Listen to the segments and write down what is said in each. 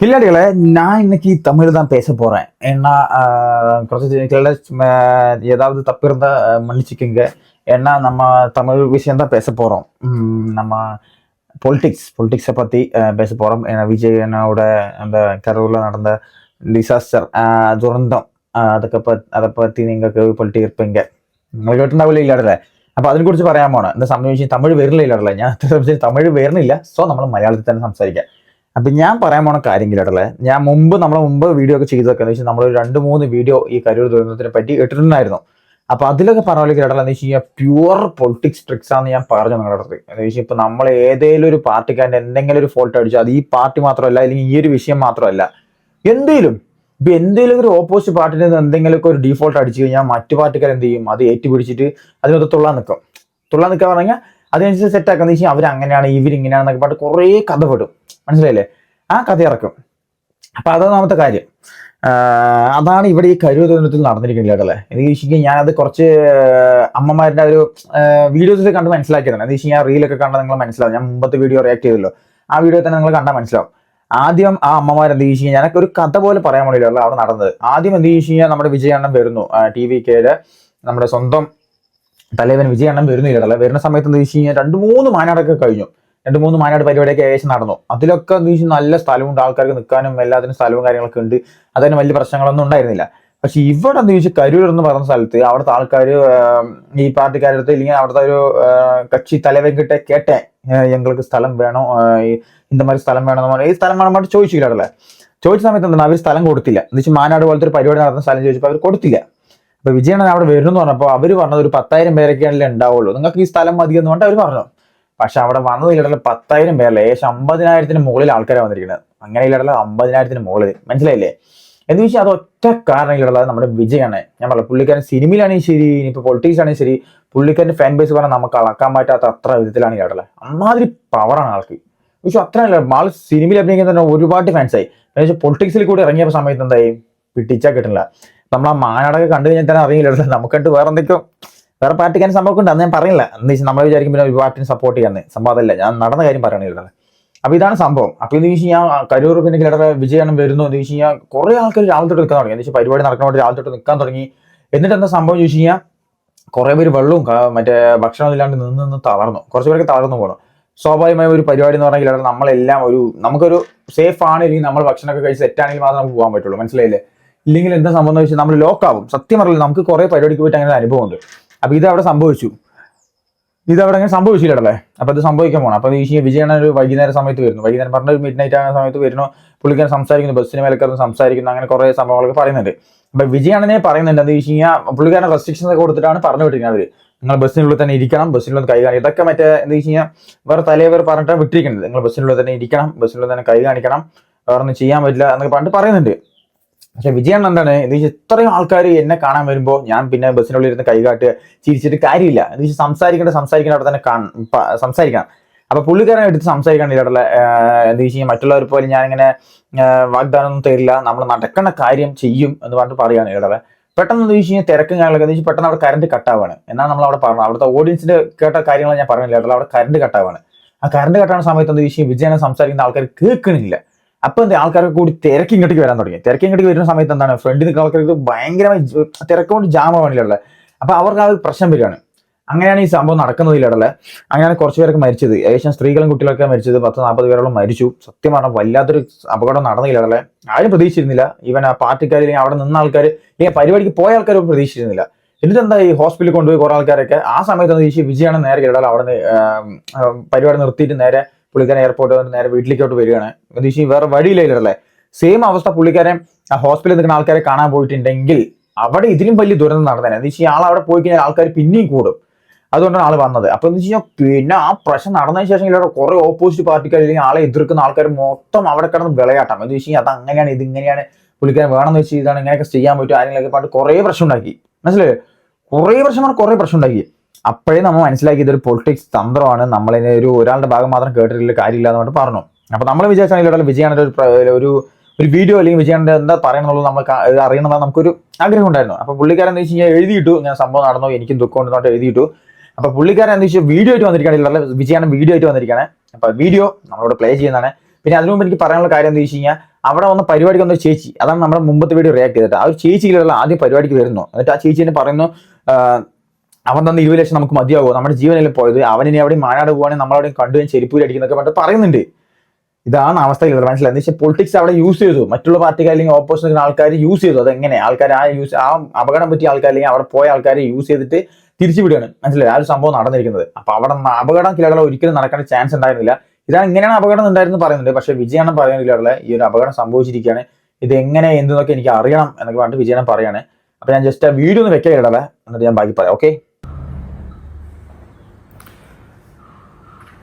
பிள்ளாடிகளே நான் இன்னைக்கு தமிழ் தான் பேச போறேன் ஏன்னா ஆஹ், குறைச்சி சில ஏதாவது தப்பு இருந்தா ஆஹ், மன்னிச்சுக்கோங்க ஏன்னா நம்ம தமிழ் விஷயம் தான் பேச போறோம் உம், நம்ம பொலிட்டிக்ஸ் பொலிட்டிக்ஸை பத்தி ஆஹ், பேச போறோம் ஏன்னா விஜய் அண்ணாவோட அந்த கரூர்ல நடந்த டிசாஸ்டர் துரந்தம் ആഹ്, അതൊക്കെ പ- அதை പറ്റി നിങ്ങൾ കേൾപ്പെട്ടി ഇരുപ്പീങ്ക നിങ്ങൾ കേട്ടിട്ടുണ്ടാവില്ല ഇല്ലാടല്ലേ അപ്പൊ അതിനെ കുറിച്ച് പറയാൻ പോണ എന്താ സംബന്ധിച്ച് തമിഴ് വരില്ല ഇല്ലാടല്ലേ ഞാൻ സംബന്ധിച്ച് തമിഴ് വരുന്നില്ല സോ നമ്മൾ മലയാളത്തിൽ തന്നെ സംസാരിക്കാം അപ്പൊ ഞാൻ പറയാൻ പോണ കാര്യം കാര്യമില്ലടല്ലേ ഞാൻ മുമ്പ് നമ്മളെ മുമ്പ് വീഡിയോ ഒക്കെ ചെയ്തൊക്കെ എന്ന് വെച്ചാൽ നമ്മൾ രണ്ട് മൂന്ന് വീഡിയോ ഈ കരൂർ ദുരന്തത്തിനെ പറ്റി ഇട്ടിട്ടുണ്ടായിരുന്നു. അപ്പൊ അതിലൊക്കെ പറഞ്ഞ കേട്ടല്ല എന്ന് വെച്ച് കഴിഞ്ഞാൽ പ്യുവർ പൊളിറ്റിക്സ് ട്രിക്സ് ആണെന്ന് ഞാൻ പറഞ്ഞു നിങ്ങളുടെ അടുത്ത്. എന്ന് വെച്ചാൽ ഇപ്പൊ നമ്മൾ ഏതെങ്കിലും ഒരു പാർട്ടിക്കാരന്റെ എന്തെങ്കിലും ഒരു ഫോൾട്ട് അടിച്ചു അത് ഈ പാർട്ടി മാത്രമല്ല അല്ലെങ്കിൽ ഈ ഒരു വിഷയം മാത്രമല്ല എന്തേലും ഇപ്പൊ എന്തെങ്കിലും ഒരു ഓപ്പോസിറ്റ് പാർട്ടിയിൽ നിന്ന് എന്തെങ്കിലുമൊക്കെ ഒരു ഡീഫോൾട്ട് അടിച്ചു കഴിഞ്ഞാൽ മറ്റു പാർട്ടിക്കാർ എന്ത് ചെയ്യും? അത് ഏറ്റുപിടിച്ചിട്ട് അതിനകത്ത് തുള്ളാൻ നിൽക്കും തുള്ളാൻ നിൽക്കുക പറഞ്ഞാൽ അതിനനുസരിച്ച് സെറ്റ് ആക്കുന്ന വെച്ചാൽ അവർ അങ്ങനെയാണ് ഇവരിങ്ങനെയാണെന്നൊക്കെ പറഞ്ഞിട്ട് കുറേ കഥ പെടും മനസ്സിലായില്ലേ? ആ കഥ ഇറക്കും. അപ്പൊ അതൊന്നാമത്തെ കാര്യം. അതാണ് ഇവിടെ ഈ കരുവ് ദുരന്തത്തിൽ നടന്നിരിക്കുന്നത് അല്ലേ? എന്ന് ചോദിച്ചാൽ ഞാനത് കുറച്ച് അമ്മമാരുടെ ഒരു വീഡിയോസിൽ കണ്ട് മനസ്സിലാക്കിയതാണ്. എന്ന് വെച്ചാൽ ഞാൻ റീലൊക്കെ കണ്ട് നിങ്ങൾ മനസ്സിലാവും. ഞാൻ മുമ്പത്തെ വീഡിയോ റിയാക്ട് ചെയ്തല്ലോ. ആ വീഡിയോ തന്നെ നിങ്ങൾ കണ്ടാൽ മനസ്സിലാവും. ആദ്യം ആ അമ്മമാർ എന്ത് ചോദിച്ചു കഴിഞ്ഞാൽ ഒരു കഥ പോലെ പറയാൻ വേണ്ടിയില്ല അവിടെ നടന്നത്. ആദ്യം എന്ത് ചോദിച്ചു കഴിഞ്ഞാൽ നമ്മുടെ വിജയണ്ണൻ വരുന്നു. ടി വി കെയിലെ നമ്മുടെ സ്വന്തം തലവൻ വിജയണ്ണം വരുന്നില്ല തല. വരുന്ന സമയത്ത് എന്ന് വെച്ച് കഴിഞ്ഞാൽ രണ്ട് മൂന്ന് മാനാടൊക്കെ കഴിഞ്ഞു. രണ്ട് മൂന്ന് മാനാട് പരിപാടിയൊക്കെ ഏകദേശം നടന്നു. അതിലൊക്കെ എന്ന് വെച്ചാൽ നല്ല സ്ഥലമുണ്ട് ആൾക്കാർക്ക് നിൽക്കാനും എല്ലാത്തിനും സ്ഥലവും കാര്യങ്ങളൊക്കെ ഉണ്ട്. അതിന് വലിയ പ്രശ്നങ്ങളൊന്നും ഉണ്ടായിരുന്നില്ല. പക്ഷെ ഇവിടെ എന്ന് ചോദിച്ചാൽ കരൂർ എന്ന് പറഞ്ഞ സ്ഥലത്ത് അവിടുത്തെ ആൾക്കാർ ഈ പാർട്ടിക്കാരടുത്ത് ഇല്ലെങ്കിൽ അവിടുത്തെ ഒരു കക്ഷി തലവെങ്കിട്ടെ കേട്ടെ. ഞങ്ങൾക്ക് സ്ഥലം വേണോ? ഇന്ന മാതിരി സ്ഥലം വേണമെന്ന് പറഞ്ഞാൽ ഈ സ്ഥലം വേണമെന്ന് ചോദിച്ചില്ല അവിടെ ചോദിച്ച സമയത്ത് എന്താണ്? അവർ സ്ഥലം കൊടുത്തില്ല. എന്ന് വെച്ചാൽ മാനാട് പോലത്തെ ഒരു പരിപാടി നടന്ന സ്ഥലം ചോദിച്ചപ്പോൾ അവർ കൊടുത്തില്ല. അപ്പൊ വിജയണ്ണൻ അവിടെ വരുന്നു പറഞ്ഞപ്പോൾ അവർ പറഞ്ഞത് ഒരു പത്തായിരം പേരൊക്കെയാണല്ലേ ഉണ്ടാവുള്ളൂ. നിങ്ങൾക്ക് ഈ സ്ഥലം മതി എന്ന് പറഞ്ഞിട്ട് അവർ പറഞ്ഞു. പക്ഷെ അവിടെ വന്നത് വന്നതിലിടയിൽ പത്തായിരം പേരല്ല? ഏകദേശം അമ്പതിനായിരത്തിന് മുകളിൽ ആൾക്കാരെ വന്നിരിക്കുന്നത്. അങ്ങനെ ഇല്ലടല്ല അമ്പതിനായിരത്തിന് മുകളിൽ. മനസ്സിലായില്ലേ? എന്ന് വെച്ചാൽ അത് ഒറ്റ കാരണം ഇടയിലുള്ളത് നമ്മുടെ വിജയാണ് ഞാൻ പറഞ്ഞു പുള്ളിക്കാരൻ സിനിമയിലാണെങ്കിൽ ശരി ഇനിയിപ്പോൾ പൊളിറ്റിക്സ് ആണെങ്കിൽ ശരി. പുള്ളിക്കാരന്റെ ഫാൻ ബേസ് പറഞ്ഞാൽ നമുക്ക് അളക്കാൻ പറ്റാത്ത അത്ര വിധത്തിലാണ് ഇടയിലെ അമ്മാതിരി പവറാണ് ആൾക്ക്. പക്ഷെ അത്ര അല്ല ആൾ സിനിമയിൽ അഭിനയിക്കുന്ന ഒരുപാട് ഫാൻസായി എന്നുവെച്ചാൽ പൊളിറ്റിക്സിൽ കൂടി ഇറങ്ങിയ സമയത്ത് എന്തായി? പിടിച്ചാൽ കിട്ടില്ല നമ്മൾ ആ മാനാടൊക്കെ കണ്ടു കഴിഞ്ഞാൽ തന്നെ അറിയില്ല നമുക്കിട്ട് വേറെ എന്തൊക്കെയോ വേറെ പാർട്ടിക്കാൻ സംഭവം ഉണ്ട് അന്ന് ഞാൻ പറയില്ല എന്ന് വെച്ചാൽ നമ്മൾ വിചാരിക്കും പിന്നെ ഒരു പാർട്ടിനെ സപ്പോർട്ട് ചെയ്യാന്ന്. സംഭവം അതല്ല. ഞാൻ നടന്ന കാര്യം പറയണില്ല അപ്പൊ ഇതാണ് സംഭവം. അപ്പൊ എന്ന് വെച്ച് കഴിഞ്ഞാൽ കരൂർ പിന്നെ കിടറെ വിജയണം വരുന്നു എന്ന് വെച്ച് കഴിഞ്ഞാൽ കുറെ ആൾക്കാർ രാവിലെ തൊട്ട് നിൽക്കാൻ തുടങ്ങി. വെച്ചാൽ പരിപാടി നടക്കുന്നതുകൊണ്ട് രാവിലെ തൊട്ട് നിൽക്കാൻ തുടങ്ങി. എന്നിട്ട് എന്താ സംഭവം ചോദിച്ചു കഴിഞ്ഞാൽ കുറെ പേര് വെള്ളവും മറ്റേ ഭക്ഷണം ഇല്ലാണ്ട് നിന്ന് നിന്ന് തളർന്നു. കുറച്ച് പേരൊക്കെ തളർന്നു പോകണം സ്വാഭാവികമായ ഒരു പരിപാടി എന്ന് പറഞ്ഞാൽ നമ്മളെല്ലാം ഒരു നമുക്കൊരു സേഫ് ആണ് ഇല്ലെങ്കിൽ നമ്മൾ ഭക്ഷണമൊക്കെ കഴിച്ച് സെറ്റാണെങ്കിൽ മാത്രമേ നമുക്ക് പോകാൻ പറ്റുള്ളൂ. മനസ്സിലായില്ലേ? ഇല്ലെങ്കിൽ എന്താ സംഭവം എന്ന് വെച്ചാൽ നമ്മൾ ലോക്കാവും സത്യം പറഞ്ഞില്ല നമുക്ക് കുറെ പരിപാടിക്ക് പോയിട്ട് അങ്ങനെ അനുഭവമുണ്ട്. അപ്പൊ ഇത് അവിടെ സംഭവിച്ചു. ഇത് അവിടെ അങ്ങനെ സംഭവിച്ചില്ലടല്ലേ? അപ്പൊ അത് സംഭവിക്കാൻ പോകണം അപ്പൊ ഈ വിജയണ ഒരു വൈകുന്നേര സമയത്ത് വരുന്നു. വൈകുന്നേരം പറഞ്ഞ ഒരു മിഡ് നൈറ്റ് ആകുന്ന സമയത്ത് വരുന്നു. പുള്ളിക്കാരൻ സംസാരിക്കുന്നു. ബസ്സിന് മേലെ കയറുന്നു സംസാരിക്കുന്നു. അങ്ങനെ കുറെ സംഭവങ്ങളൊക്കെ പറയുന്നുണ്ട്. അപ്പൊ വിജയണനെ പറയുന്നുണ്ട് എന്താ വെച്ച് കഴിഞ്ഞാൽ പുള്ളിക്കാരൻ റെസ്ട്രിക്ഷൻസ് ഒക്കെ കൊടുത്തിട്ടാണ് പറഞ്ഞു വിട്ടിരിക്കുന്നത് നിങ്ങൾ ബസ്സിനുള്ളിൽ തന്നെ ഇരിക്കണം. ബസ്സിനുള്ളിൽ കൈ കാണിക്കണം. ഇതൊക്കെ മറ്റേ എന്താ വെച്ച് കഴിഞ്ഞാൽ വേറെ തലേവർ പറഞ്ഞിട്ടാണ് വിട്ടിരിക്കുന്നത്. നിങ്ങൾ ബസ്സിനുള്ളിൽ തന്നെ ഇരിക്കണം. ബസ്സിനുള്ളിൽ തന്നെ കൈ കാണിക്കണം. വേറെ ഒന്നും ചെയ്യാൻ പറ്റില്ല എന്നൊക്കെ പറഞ്ഞിട്ട് പറയുന്നുണ്ട്. പക്ഷെ വിജയണ്ണൻ എന്താണ്? എന്ന് വെച്ചാൽ ഇത്രയും ആൾക്കാർ എന്നെ കാണാൻ വരുമ്പോൾ ഞാൻ പിന്നെ ബസ്സിനുള്ളിൽ ഇരുന്ന് കൈ കാട്ടുക ചിരിച്ചിട്ട് കാര്യമില്ല. എന്ന് വെച്ചാൽ സംസാരിക്കേണ്ട സംസാരിക്കേണ്ട അവിടെ തന്നെ സംസാരിക്കണം. അപ്പൊ പുള്ളിക്കാരൻ എടുത്ത് സംസാരിക്കണം അവിടെ എന്താ വെച്ച് കഴിഞ്ഞാൽ മറ്റുള്ളവർ പോലെ ഞാൻ ഇങ്ങനെ വാഗ്ദാനം ഒന്നും തരില്ല. നമ്മൾ നടക്കുന്ന കാര്യം ചെയ്യും എന്ന് പറഞ്ഞിട്ട് പറയുകയാണ് ഇടവ പെട്ടെന്ന് എന്ന് വെച്ച് കഴിഞ്ഞാൽ തിരക്കും കാര്യങ്ങളൊക്കെ എന്ന് വെച്ചാൽ പെട്ടെന്ന് അവിടെ കറണ്ട് കട്ടാവാണ്. എന്നാണ് നമ്മൾ അവിടെ പറഞ്ഞത്? അവിടുത്തെ ഓഡിയൻസിന്റെ കേട്ട കാര്യങ്ങൾ ഞാൻ പറഞ്ഞില്ല ഇവിടെ അവിടെ കറണ്ട് കട്ടാവാണ്. ആ കറണ്ട് കട്ടാവുന്ന സമയത്ത് എന്താ വെച്ച് കഴിഞ്ഞാൽ വിജയനെ സംസാരിക്കുന്ന ആൾക്കാർ കേൾക്കണില്ല. അപ്പൊ എന്താ ആൾക്കാരൊക്കെ കൂടി തിരക്ക് ഇങ്ങോട്ടേക്ക് വരാൻ തുടങ്ങി. തിരക്ക് ഇങ്ങോട്ടേക്ക് വരുന്ന സമയത്ത് എന്താണ്? ഫ്രണ്ടിൽ നിൽക്കുന്ന ആൾക്കാർക്ക് ഭയങ്കരമായി ജ- തിരക്കുകൊണ്ട് ജാമാവാണില്ല അപ്പൊ അവർക്ക് ആ ഒരു പ്രശ്നം വരികയാണ്. അങ്ങനെയാണ് ഈ സംഭവം നടക്കുന്നതിലടല്ലേ അങ്ങനെയാണ് കുറച്ച് പേരൊക്കെ മരിച്ചത്. ഏകദേശം സ്ത്രീകളും കുട്ടികളൊക്കെ മരിച്ചത്. പത്ത് നാൽപ്പത് പേരോളം മരിച്ചു. സത്യം പറഞ്ഞാൽ വല്ലാത്തൊരു അപകടം നടന്നില്ലടല്ലേ ആരും പ്രതീക്ഷിച്ചിരുന്നില്ല. ഈവൻ ആ പാർട്ടിക്കാർ ഇല്ലെങ്കിൽ അവിടെ നിന്ന ആൾക്കാർ ഈ പരിപാടിക്ക് പോയ ആൾക്കാരും പ്രതീക്ഷിച്ചിരുന്നില്ല. എന്നിട്ട് എന്താ ഈ ഹോസ്പിറ്റലിൽ കൊണ്ടുപോയി കുറെ ആൾക്കാരൊക്കെ ആ സമയത്ത് ഈ വിജയാണ് നേരെ ഇടല അവിടെ പരിപാടി നിർത്തിയിട്ട് നേരെ പുള്ളിക്കാരൻ എയർപോർട്ട് വന്നിട്ട് നേരെ വീട്ടിലേക്കോട്ട് വരികയാണ്. വെച്ചാൽ വേറെ വഴിയില്ലല്ലേ സെയിം അവസ്ഥ പുള്ളിക്കാരൻ ഹോസ്പിറ്റലിൽ നിൽക്കുന്ന ആൾക്കാരെ കാണാൻ പോയിട്ടുണ്ടെങ്കിൽ അവിടെ ഇതിലും വലിയ ദുരന്തം നടന്നേനെ. എന്ന് വെച്ചാൽ ആൾ അവിടെ പോയി കഴിഞ്ഞാൽ ആൾക്കാർ പിന്നെയും കൂടും. അതുകൊണ്ടാണ് ആൾ വന്നത്. അപ്പൊ എന്ന് വെച്ച് കഴിഞ്ഞാൽ പിന്നെ ആ പ്രശ്നം നടന്നതിന് ശേഷം ഇവിടെ കുറെ ഓപ്പോസിറ്റ് പാർട്ടിക്കാർ അല്ലെങ്കിൽ ആളെ എതിർക്കുന്ന ആൾക്കാർ മൊത്തം അവിടെ കിടന്ന് വിളയാട്ടം. എന്ന് വെച്ച് കഴിഞ്ഞാൽ അത് അങ്ങനെയാണ് ഇത് ഇങ്ങനെയാണ് പുള്ളിക്കാരൻ വേണമെന്ന് വെച്ച് ഇതാണ് ഇങ്ങനെയൊക്കെ ചെയ്യാൻ പറ്റും ആരെങ്കിലൊക്കെ പാട്ട് കുറെ പ്രശ്നം ഉണ്ടാക്കി. മനസ്സിലായോ? കുറെ പ്രശ്നമാണ് കുറെ പ്രശ്നം ഉണ്ടാക്കി. അപ്പോഴേ നമ്മൾ മനസ്സിലാക്കി ഇതൊരു പൊളിറ്റിക്സ് തന്ത്രമാണ്. നമ്മളിനെ ഒരു ഒരാളുടെ ഭാഗം മാത്രം കേട്ടിട്ടില്ല കാര്യമില്ല എന്ന് പറഞ്ഞിട്ട് പറഞ്ഞു. അപ്പൊ നമ്മൾ വിചാരിച്ചാണെങ്കിൽ വിജയാണ്ട് ഒരു ഒരു വീഡിയോ അല്ലെങ്കിൽ വിജയാണ്ട് എന്താ പറയണമെന്നുള്ളത് നമ്മൾ അറിയണമെന്ന് നമുക്കൊരു ആഗ്രഹം ഉണ്ടായിരുന്നു. അപ്പൊ പുള്ളിക്കാരൻ എന്താ വെച്ച് കഴിഞ്ഞാൽ എഴുതിയിട്ടു ഞാൻ സംഭവം നടന്നോ എനിക്കും ദുഃഖം ഉണ്ടെന്നോട്ട് എഴുതിയിട്ടു. അപ്പൊ പുള്ളിക്കാരൻ എന്താ വെച്ചാൽ വീഡിയോ ആയിട്ട് വന്നിരിക്കുകയാണ് വിജയാണ് വീഡിയോ ആയിട്ട് വന്നിരിക്കുകയാണ്. അപ്പൊ വീഡിയോ നമ്മളോട് പ്ലേ ചെയ്യുന്നതാണ്. പിന്നെ അതിനു മുമ്പ് എനിക്ക് പറയാനുള്ള കാര്യം എന്താ വെച്ച് കഴിഞ്ഞാൽ അവിടെ വന്ന പരിപാടിക്ക് വന്ന ചേച്ചി അതാണ് നമ്മുടെ മുമ്പത്തെ വീഡിയോ റിയാക്ട് ചെയ്തിട്ട് ആ ഒരു ചേച്ചിയിലുള്ള ആദ്യം പരിപാടിക്ക് വരുന്നു. എന്നിട്ട് ആ ചേച്ചി പറയുന്നു അവൻ തന്ന ഇരുപത് ലക്ഷം നമുക്ക് മതിയാകുമോ നമ്മുടെ ജീവനെല്ലാം പോയത്? അവൻ അവനിനി അവിടെ മാനാട് പോവാണെങ്കിൽ നമ്മളവിടെ കണ്ടു ചെരുപ്പൂരി അടിക്കുന്നൊക്കെ പറഞ്ഞിട്ട് പറയുന്നുണ്ട്. ഇതാണ് അവസ്ഥ ഇല്ലത് മനസ്സിലായി? എന്ന് വെച്ചാൽ പൊളിറ്റിക്സ് അവിടെ യൂസ് ചെയ്തു. മറ്റുള്ള പാർട്ടിക്കാർ അല്ലെങ്കിൽ ഓപ്പോസിഷൻ ആൾക്കാർ യൂസ് ചെയ്തു. അതെങ്ങനെ? ആൾക്കാർ ആ യൂസ് ആ അപകടം പറ്റിയ ആൾക്കാർ അല്ലെങ്കിൽ അവിടെ പോയ ആൾക്കാരെ യൂസ് ചെയ്തിട്ട് തിരിച്ചു വിടുകയാണ്. മനസ്സിലായി? ആ ഒരു സംഭവം നടന്നിരിക്കുന്നത്. അപ്പൊ അവിടെ അപകടം കിലകളെ ഒരിക്കലും നടക്കേണ്ട ചാൻസ് ഉണ്ടായിരുന്നില്ല. ഇതാണ് ഇങ്ങനെയാണ് അപകടം ഉണ്ടായിരുന്നു പറയുന്നുണ്ട്. പക്ഷേ വിജയാണ് പറയുന്നില്ല ഈ ഒരു അപകടം സംഭവിച്ചിരിക്കുകയാണ്. ഇത് എങ്ങനെ എന്തെന്നൊക്കെ എനിക്ക് അറിയണം എന്നൊക്കെ പറഞ്ഞിട്ട് വിജയനം പറയാണ്. അപ്പൊ ഞാൻ ജസ്റ്റ് ആ വീഡിയോ ഒന്ന് വെക്കാൻ ഇടവേ എന്നിട്ട് ഞാൻ ബാക്കി പറയാം. ഓക്കെ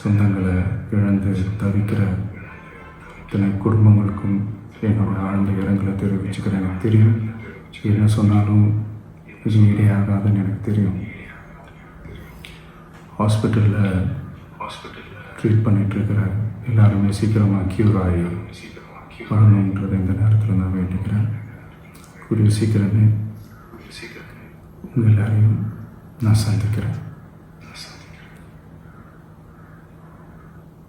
சொந்தங்களை இழந்து தவிக்கிற இத்தனை குடும்பங்களுக்கும் என்னோட ஆழ்ந்த இரங்கலை தெரிவிச்சுக்கிறேன். எனக்கு தெரியும். என்ன சொன்னாலும் இது இடையாகாதுன்னு எனக்கு தெரியும். ஹாஸ்பிட்டலில் ட்ரீட் பண்ணிகிட்ருக்கிற எல்லாருமே சீக்கிரமாக க்யூர் ஆகி வரணுன்றதை இந்த நேரத்தில் நான் வேண்டிக்கிறேன். கூடிய சீக்கிரமே உங்கள் எல்லாரையும் நான் சந்திக்கிறேன்.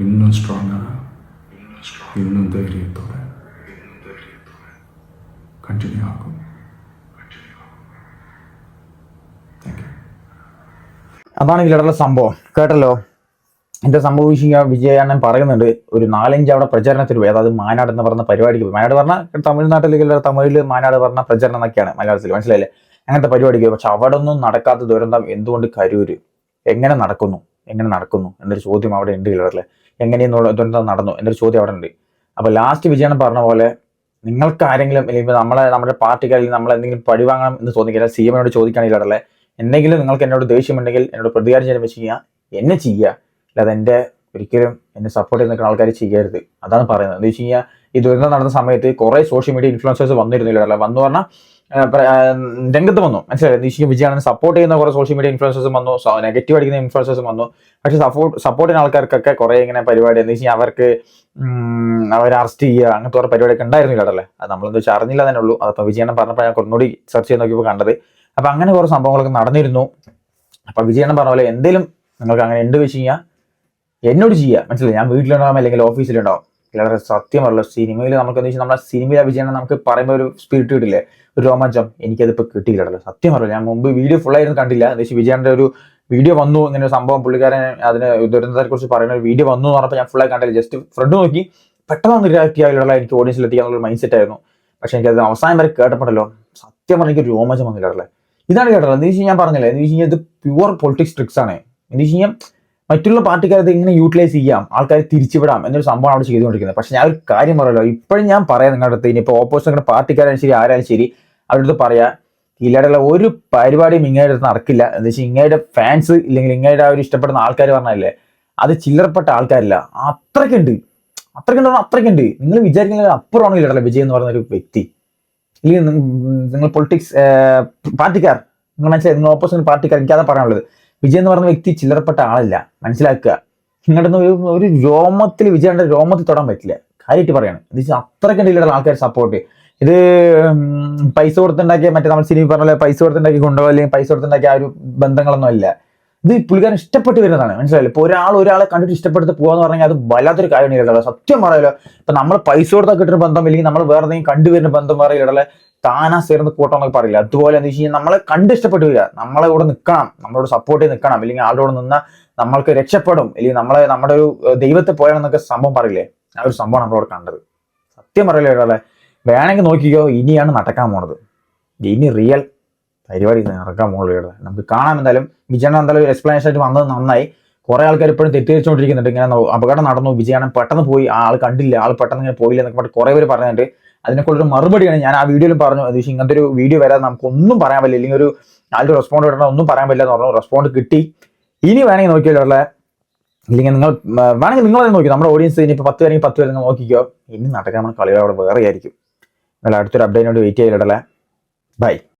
இன்னும் ஸ்ட்ராங்காக இன்னும் தைரியத்தோட കണ്ടിന്യൂ ആക്കും താങ്ക് യു അതാണ് ഇതിലുള്ള സംഭവം കേട്ടല്ലോ എന്റെ സംഭവിച്ച വിജയാനൻ പറയുന്നുണ്ട് ഒരു നാലഞ്ച് അവിടെ പ്രചരണത്തിന് പോയി അതായത് മാനാട് എന്ന് പറഞ്ഞ പരിപാടിക്ക് പോയി മാനാട് പറഞ്ഞ തമിഴ്നാട്ടിലേക്ക് തമിഴിൽ മാനാട് പറഞ്ഞ പ്രചരണം എന്നൊക്കെയാണ് മലയാളത്തിൽ മനസ്സിലായില്ലേ അങ്ങനത്തെ പരിപാടിക്ക് പോയി പക്ഷെ അവിടെ ഒന്നും നടക്കാത്ത ദുരന്തം എന്തുകൊണ്ട് കരൂര് എങ്ങനെ നടക്കുന്നു എങ്ങനെ നടക്കുന്നു എന്നൊരു ചോദ്യം അവിടെ ഉണ്ട് ഇല്ലല്ലേ എങ്ങനെ ദുരന്തം നടന്നു എന്നൊരു ചോദ്യം അവിടെ ഉണ്ട്. അപ്പൊ ലാസ്റ്റ് വിജയനം പറഞ്ഞ പോലെ നിങ്ങൾക്ക് ആരെങ്കിലും അല്ലെങ്കിൽ നമ്മളെ നമ്മുടെ പാർട്ടിക്കാരിൽ നമ്മൾ എന്തെങ്കിലും പഴിവാങ്ങണം എന്ന് തോന്നിക്കില്ല സി എമ്മിനോട് ചോദിക്കുകയാണെങ്കിൽ അവിടെ എന്തെങ്കിലും നിങ്ങൾക്ക് എന്നോട് ദേഷ്യമുണ്ടെങ്കിൽ എന്നോട് പ്രതികാരം ചെയ്യാൻ വെച്ച് ചെയ്യുക എന്നെ ചെയ്യുക. അല്ലാതെ എന്റെ ഒരിക്കലും എന്നെ സപ്പോർട്ട് ചെയ്ത് നിൽക്കുന്ന ആൾക്കാർ ചെയ്യരുത്. അതാണ് പറയുന്നത്. എന്താ വെച്ച് കഴിഞ്ഞാൽ ഈ ദുരന്തം നടന്ന സമയത്ത് കുറേ സോഷ്യൽ മീഡിയ ഇൻഫ്ലുവൻസേഴ്സ് വന്നിരുന്നില്ല വന്നു പറഞ്ഞാൽ രംഗത്ത് വന്നു. മനസ്സിലായി? എന്താ വിജയാണെന്ന് സപ്പോർട്ട് ചെയ്യുന്ന കുറെ സോഷ്യൽ മീഡിയ ഇൻഫ്ലുവൻസേഴ്സും വന്നു. നെഗറ്റീവ് അടിക്കുന്ന ഇൻഫ്ലുവൻസേഴ്സും വന്നു. പക്ഷെ സപ്പോർട്ട് സപ്പോർട്ട് ചെയ്യുന്ന ആൾക്കാർക്കൊക്കെ കുറെ ഇങ്ങനെ പരിപാടി എന്ന് വെച്ചാൽ അവർക്ക് അവരെ അറസ്റ്റ് ചെയ്യുക അങ്ങനത്തെ കുറെ പരിപാടിയൊക്കെ ഉണ്ടായിരുന്നില്ല അല്ലേ അത് നമ്മളെന്ത് വെച്ചാൽ അറിഞ്ഞില്ല തന്നെ ഉള്ളൂ. അതപ്പോൾ വിജയനം പറഞ്ഞപ്പോൾ ഞാൻ കുറച്ചുകൂടി സെർച്ച് ചെയ്ത് നോക്കിയപ്പോൾ കണ്ടത്. അപ്പം അങ്ങനെ കുറേ സംഭവങ്ങളൊക്കെ നടന്നിരുന്നു. അപ്പം വിജയനം പറഞ്ഞ പോലെ എന്തെങ്കിലും നിങ്ങൾക്ക് അങ്ങനെ എന്ത് വെച്ച് കഴിഞ്ഞാൽ എന്നോട് ചെയ്യുക മനസ്സിലായി? ഞാൻ വീട്ടിലുണ്ടാവും അല്ലെങ്കിൽ ഓഫീസിലുണ്ടാവും വളരെ സത്യമല്ല സിനിമയിൽ നമുക്ക് എന്താ വെച്ചാൽ നമ്മുടെ സിനിമയിലെ വിജയനം നമുക്ക് പറയുമ്പോൾ ഒരു സ്പിരിറ്റ് കിട്ടില്ലേ? ഒരു രോമാഞ്ചം. എനിക്കതിപ്പോൾ കിട്ടിയില്ലല്ലോ സത്യം പറയില്ല ഞാൻ മുമ്പ് വീഡിയോ ഫുള്ളായിരുന്നു കണ്ടില്ല. എന്താ വെച്ചാൽ വിജയന്റെ ഒരു വീഡിയോ വന്നു ഇങ്ങനെ ഒരു സംഭവം പുള്ളിക്കാരൻ അതിന് ദുരന്തത്തെ കുറിച്ച് പറയുന്ന ഒരു വീഡിയോ വന്നു എന്ന് പറഞ്ഞപ്പോൾ ഞാൻ ഫുള്ളായി കണ്ടില്ല. ജസ്റ്റ് ഫ്രണ്ട് നോക്കി. പെട്ടെന്ന് റിയാക്ട് ചെയ്യാനുള്ള എനിക്ക് ഓഡിയൻസിൽ എത്തിക്കാനുള്ള മൈൻഡ് സെറ്റ് ആയിരുന്നു. പക്ഷെ എനിക്ക് അത് അവസാനം വരെ കേട്ടപ്പെട്ടല്ലോ സത്യം പറഞ്ഞ എനിക്ക് രോമാഞ്ചം വന്നില്ലല്ലേ ഇതാണ് കേട്ടത്. എന്ന് വെച്ച് ഞാൻ പറഞ്ഞില്ലേ? എന്ന് വെച്ച് കഴിഞ്ഞാൽ ഇത് പ്യുവർ പൊളിറ്റിക്സ് ട്രിക്സ് ആണ്. എന്ന് വെച്ച് കഴിഞ്ഞാൽ മറ്റുള്ള പാർട്ടിക്കാരത് ഇങ്ങനെ യൂട്ടിലൈസ് ചെയ്യാം ആൾക്കാരെ തിരിച്ചുവിടാം എന്നൊരു സംഭവം അവിടെ ചെയ്തുകൊണ്ടിരിക്കുന്നത്. പക്ഷെ ഞാൻ ഒരു കാര്യം പറയല്ലോ ഇപ്പോഴും ഞാൻ പറയാം നിങ്ങളുടെ അടുത്ത് ഇനിയിപ്പോൾ ഓപ്പോസിറ്റ് പാർട്ടിക്കാരും ശരി ആരായാലും ശരി അവരുടെ അടുത്ത് പറയാ ഇല്ലാടെയുള്ള ഒരു പരിപാടിയും ഇങ്ങയുടെ അടുത്ത് നടക്കില്ല. എന്ന് വെച്ചാൽ ഇങ്ങയുടെ ഫാൻസ് ഇല്ലെങ്കിൽ ഇങ്ങയുടെ ആ ഒരു ഇഷ്ടപ്പെടുന്ന ആൾക്കാർ പറഞ്ഞല്ലേ അത് ചില്ലറപ്പെട്ട ആൾക്കാരില്ല. അത്രയ്ക്കുണ്ട്. അത്രയ്ക്കുണ്ട് അത്രയ്ക്കുണ്ട്. നിങ്ങൾ വിചാരിക്കുന്നത് അപ്പുറമാണ് ഇല്ലടല്ലേ വിജയ് എന്ന് പറയുന്ന ഒരു വ്യക്തി. ഇല്ലെങ്കിൽ നിങ്ങൾ പൊളിറ്റിക്സ് പാർട്ടിക്കാർ. നിങ്ങൾ മനസ്സിലായി? നിങ്ങൾ ഓപ്പോസിറ്റ് പാർട്ടിക്കാർ. എനിക്കതാണ് പറയാനുള്ളത്. വിജയ് എന്ന് പറയുന്ന വ്യക്തി ചില്ലറപ്പെട്ട ആളല്ല. മനസ്സിലാക്കുക. നിങ്ങളുടെ ഒരു രോമത്തിൽ വിജയുടെ രോമത്തിൽ തൊടാൻ പറ്റില്ല. കാര്യമായിട്ട് പറയാണ്. എന്ന് വെച്ചാൽ അത്രയ്ക്ക് ഇല്ലടല്ല ആൾക്കാർ സപ്പോർട്ട് ഇത് പൈസ കൊടുത്തുണ്ടാക്കിയ മറ്റേ നമ്മൾ സിനിമ പറഞ്ഞ പോലെ പൈസ കൊടുത്തുണ്ടാക്കി കൊണ്ടുപോകുക അല്ലെങ്കിൽ പൈസ കൊടുത്തുണ്ടാക്കിയ ആ ഒരു ബന്ധങ്ങളൊന്നും അല്ല. ഇത് പുള്ളിക്കാരൻ ഇഷ്ടപ്പെട്ട് വരുന്നതാണ്. മനസ്സിലായില്ല? ഇപ്പോൾ ഒരാൾ ഒരാളെ കണ്ടിട്ട് ഇഷ്ടപ്പെടുത്ത് പോകാന്ന് പറഞ്ഞാൽ അത് വല്ലാത്തൊരു കാര്യമാണ് സത്യം പറയാലോ. ഇപ്പം നമ്മൾ പൈസ കൊടുത്താൽ കിട്ടുന്ന ബന്ധം ഇല്ലെങ്കിൽ നമ്മൾ വേറെ എന്തെങ്കിലും കണ്ടുവരുന്ന ബന്ധം പറയില്ല താനാ ചേർന്ന് കൂട്ടം എന്നൊക്കെ പറയില്ല? അതുപോലെ എന്താ വെച്ച് കഴിഞ്ഞാൽ നമ്മളെ കണ്ട് ഇഷ്ടപ്പെട്ടു വരിക നമ്മളെ കൂടെ നിൽക്കണം നമ്മളോട് സപ്പോർട്ട് ചെയ്ത് നിൽക്കണം അല്ലെങ്കിൽ ആളുടെ കൂടെ നിന്നാൽ നമ്മൾക്ക് രക്ഷപ്പെടും. അല്ലെങ്കിൽ നമ്മളെ നമ്മുടെ ഒരു ദൈവത്തെ പോയാണെന്നൊക്കെ സംഭവം പറയില്ലേ? ആ ഒരു സംഭവം നമ്മളോട് കണ്ടത്. സത്യം പറയില്ലേ ഒരാളെ? വേണമെങ്കിൽ നോക്കിക്കോ ഇനിയാണ് നടക്കാൻ പോണത്. ഇനി റിയൽ പരിപാടി നടക്കാൻ പോകുന്നത് നമുക്ക് കാണാം എന്തായാലും. വിജയൻ എന്തായാലും ഒരു എക്സ്പ്ലനേഷൻ ആയിട്ട് വന്നത് നന്നായി. കുറെ ആൾക്കാർ ഇപ്പോഴും തെറ്റിദ്ധരിച്ചുകൊണ്ടിരിക്കുന്നുണ്ട്. ഇങ്ങനെ അപകടം നടന്നു. വിജയാനം പെട്ടെന്ന് പോയി. ആൾ കണ്ടില്ല. ആൾ പെട്ടെന്ന് ഇങ്ങനെ പോയില്ല എന്നൊക്കെ പറഞ്ഞിട്ട് കുറെ പേര് പറയുന്നുണ്ട് അതിനെക്കുള്ളൊരു മറുപടിയാണ് ഞാൻ ആ വീഡിയോയിൽ പറഞ്ഞു. അത് ഇങ്ങനത്തെ ഒരു വീഡിയോ വരാതെ നമുക്കൊന്നും പറയാൻ പറ്റില്ല. ഇല്ലെങ്കിൽ ഒരു ആളുടെ റെസ്പോണ്ട് കിട്ടണം ഒന്നും പറയാൻ പറ്റില്ല എന്ന് പറഞ്ഞു. റെസ്പോണ്ട് കിട്ടി. ഇനി വേണമെങ്കിൽ നോക്കിയാലുള്ള ഇല്ലെങ്കിൽ നിങ്ങൾ വേണമെങ്കിൽ നിങ്ങൾ തന്നെ നോക്കി നമ്മുടെ ഓഡിയൻസ് ഇനി ഇപ്പോൾ പത്ത് പേരെങ്കിൽ പത്ത് പേര് നോക്കിക്കോ. ഇനി നടക്കാൻ നമ്മുടെ കളികൾ അവിടെ വേറെ ആയിരിക്കും. നിങ്ങൾ അടുത്തൊരു അപ്ഡേറ്റിനോട് വെയിറ്റ് ചെയ്തിടല്ലേ ബൈ